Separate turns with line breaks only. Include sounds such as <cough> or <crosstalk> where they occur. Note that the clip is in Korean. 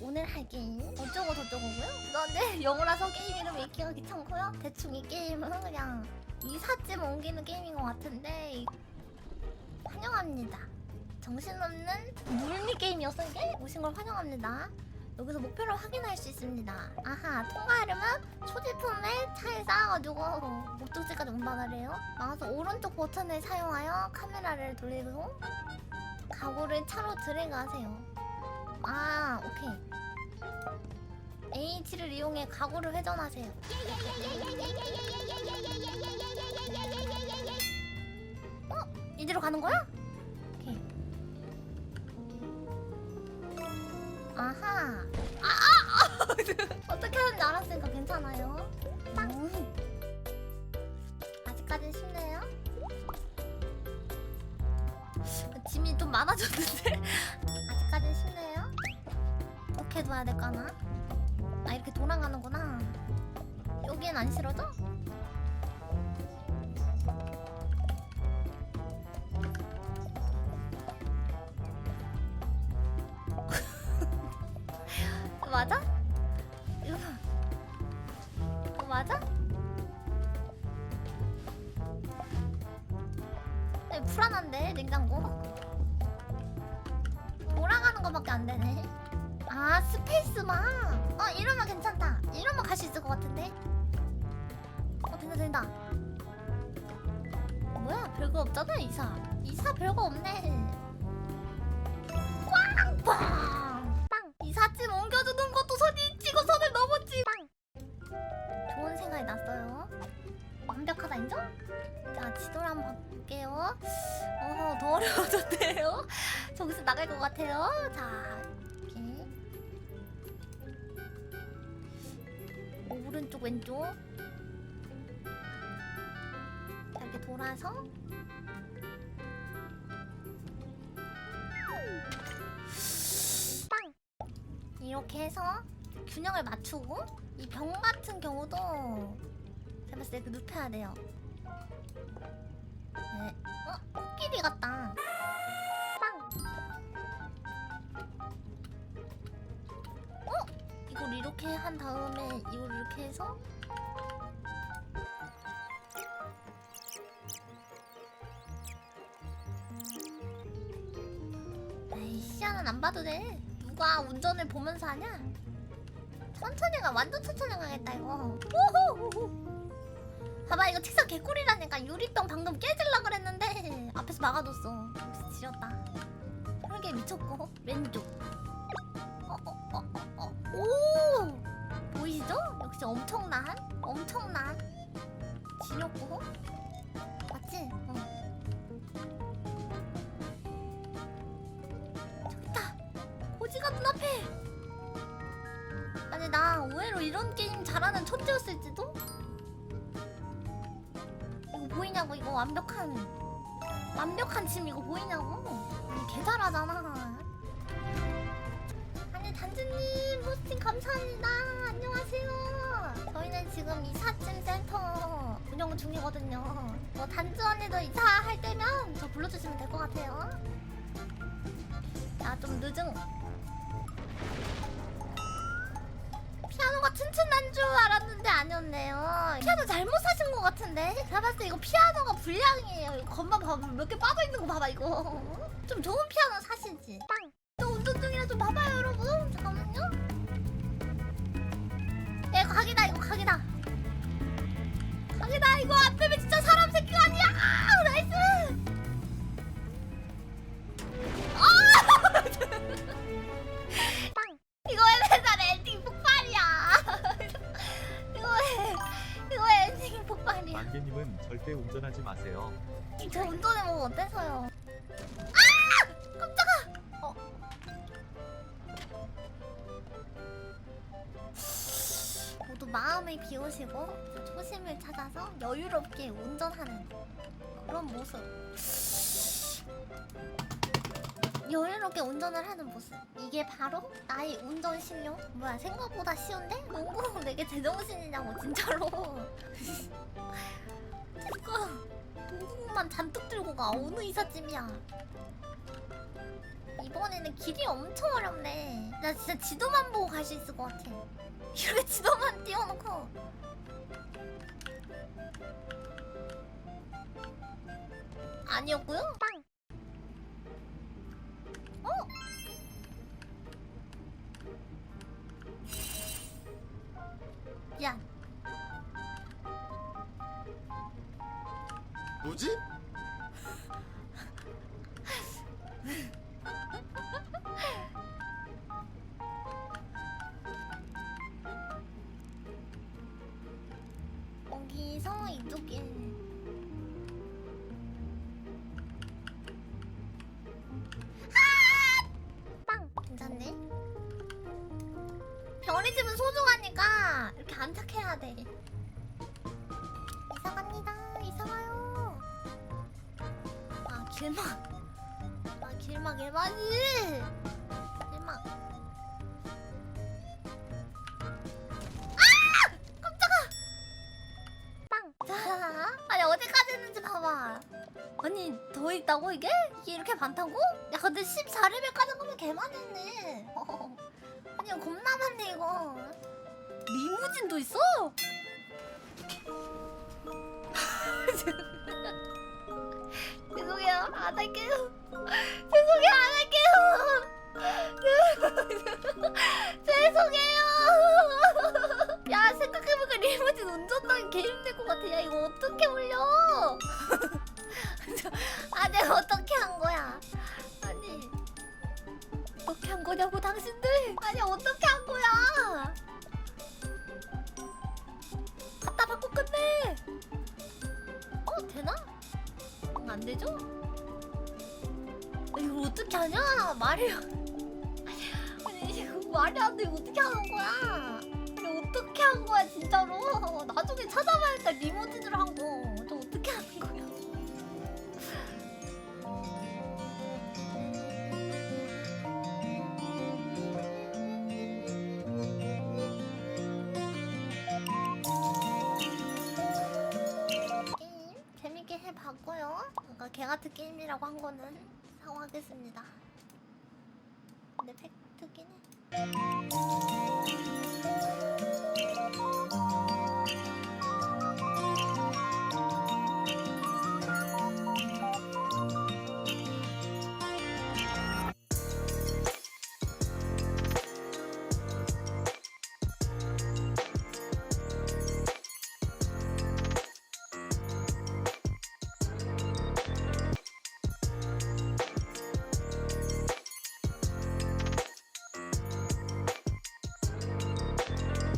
오늘 할 게임 어쩌고 저쩌고고요? 그런데 <laughs> 영어라서 게임 이름 읽기가 귀찮고요. 대충 이 게임은 그냥 이삿짐 옮기는 게임인 것 같은데 이- 환영합니다. 정신없는 물리 게임이었어 이게? 오신 걸 환영합니다. 여기서 목표를 확인할 수 있습니다. 아하, 통과하려면 소지품을 차에 쌓아가지고 목적지까지 운반하래요. 마우스 오른쪽 버튼을 사용하여 카메라를 돌리고 가구를 차로 드래그하세요. 아, 오케이. H를 이용해 가구를 회전하세요. 어? 이대로 가는 거야? 오케이. 아하. 아, 아, 아! <laughs> 어떻게 하는지 알았으니까 괜찮아요. 땅. 아직까진 쉽네요. 짐이 좀 많아졌는데? <laughs> 아직까진 쉽네요. 어떻게 둬야 될까나? 아, 이렇게 돌아가는구나. 여기엔 안 실어져? <laughs> 맞아? 이거 이거 맞아? 네, 불안한데 냉장고 돌아가는 거밖에 안 되네. 아 스페이스만. 어 이러면 괜찮다. 이러면 갈 수 있을 것 같은데. 어 된다 된다. 뭐야 별거 없잖아 이사. 이사 별거 없네. 꽝! 빵! 빵! 이삿짐 옮겨주는 것도 손이 찍어 선을 넘었지. 빵! 좋은 생각이 났어요. 완벽하다 인정? 자 지도를 한번 볼게요. 어허 더 <laughs> 어려워졌네요. 정신 나갈 것 같아요. 자 오른쪽 왼쪽 자, 이렇게 돌아서 빵 이렇게 해서 균형을 맞추고 이 병 같은 경우도 제가 봤을 때그 눕혀야 돼요. 네. 어? 코끼리 같다. 이걸 이렇게 한 다음에 이걸 이렇게 해서 에이 시야는 안 봐도 돼. 누가 운전을 보면서 하냐? 천천히 가 완전 천천히 가겠다 이거. 우후후후. 봐봐 이거 책상 개꿀이라니까. 유리병 방금 깨질라 그랬는데. 앞에서 막아뒀어. 지렸다. 혈계 미쳤고. 왼쪽 역시 엄청난 엄청난 지렸고 맞지? 어. 저기다 고지가 눈앞에 아니 나 의외로 이런 게임 잘하는 천재였을지도? 이거 보이냐고 이거 완벽한 완벽한 짐 이거 보이냐고 이거 개 잘하잖아 아니 단주님 호스팅 지금 이삿짐 센터 운영 중이거든요 뭐 단주 언니도 이사할 때면 저 불러주시면 될 것 같아요 야 좀 늦은 피아노가 튼튼한 줄 알았는데 아니었네요. 피아노 잘못 사신 것 같은데? 제가 봤을 때 이거 피아노가 불량이에요. 겉만 봐봐. 몇 개 빠져 있는 거 봐봐, 이거. 좀 좋은 피아노 사시지. 빵! 또 운전 중이라 좀 봐봐요, 여러분. 잠깐만요. 야, 이거 각이다, 이거 각이다. 이거 안 빼면 진짜 사람 새끼가 아니야! 아, 나이스! 아! 빵! <laughs> 이거 왜 맨날 엔딩 폭발이야? <laughs> 이거 왜 이거 왜 엔딩 폭발이야?
만개님은 절대 운전하지 마세요.
저 운전해 보면 어때서요? 모두 마음을 비우시고 초심을 찾아서 여유롭게 운전하는 그런 모습. 여유롭게 운전을 하는 모습. 이게 바로 나의 운전 실력? 뭐야 생각보다 쉬운데? 농구 내게 <laughs> 제정신이냐고 진짜로. <laughs> 누가 농구만 잔뜩 들고 가 어느 이삿짐이야. 이번에는 길이 엄청 어렵네. 나 진짜 지도만 보고 갈 수 있을 것 같아. 이렇게 지도만 띄워놓고. 아니었고요. 빵. 어? 야,
뭐지?
여기서 이쪽에. 아! 빵! 괜찮네. 별이 집은 소중하니까 이렇게 안착해야 돼. 이사 갑니다. 이사 가요. 아, 길막. 아, 길막, 길막이! 길막. 더 있다고 이게? 이렇게 많다고? 야 근데 14레벨까지 가면 개많았네. 아니 겁나 많네 이거. 리무진도 있어? <laughs> 죄송해요 안 할게요. <laughs> 죄송해요 안 할게요. <laughs> 죄송해요. 야 생각해보니까 리무진 운전하기 개 힘들 것 같아. 야 이거 어떻게 올려? 아 내가 어떻게 한 거야? 아니 어떻게 한 거냐고 당신들? 아니 어떻게 한 거야? 갖다 받고 끝내. 어 되나? 응, 안 되죠? 아, 이거 어떻게 하냐? 말이 아니 이거 말이 안 돼. 어떻게 하는 거야? 어떻게 한 거야 진짜로? 나중에 찾아봐야겠다 리모진을 한 거. 제가 게임이라고 한 거는 사과하겠습니다. 근데 팩트긴 해.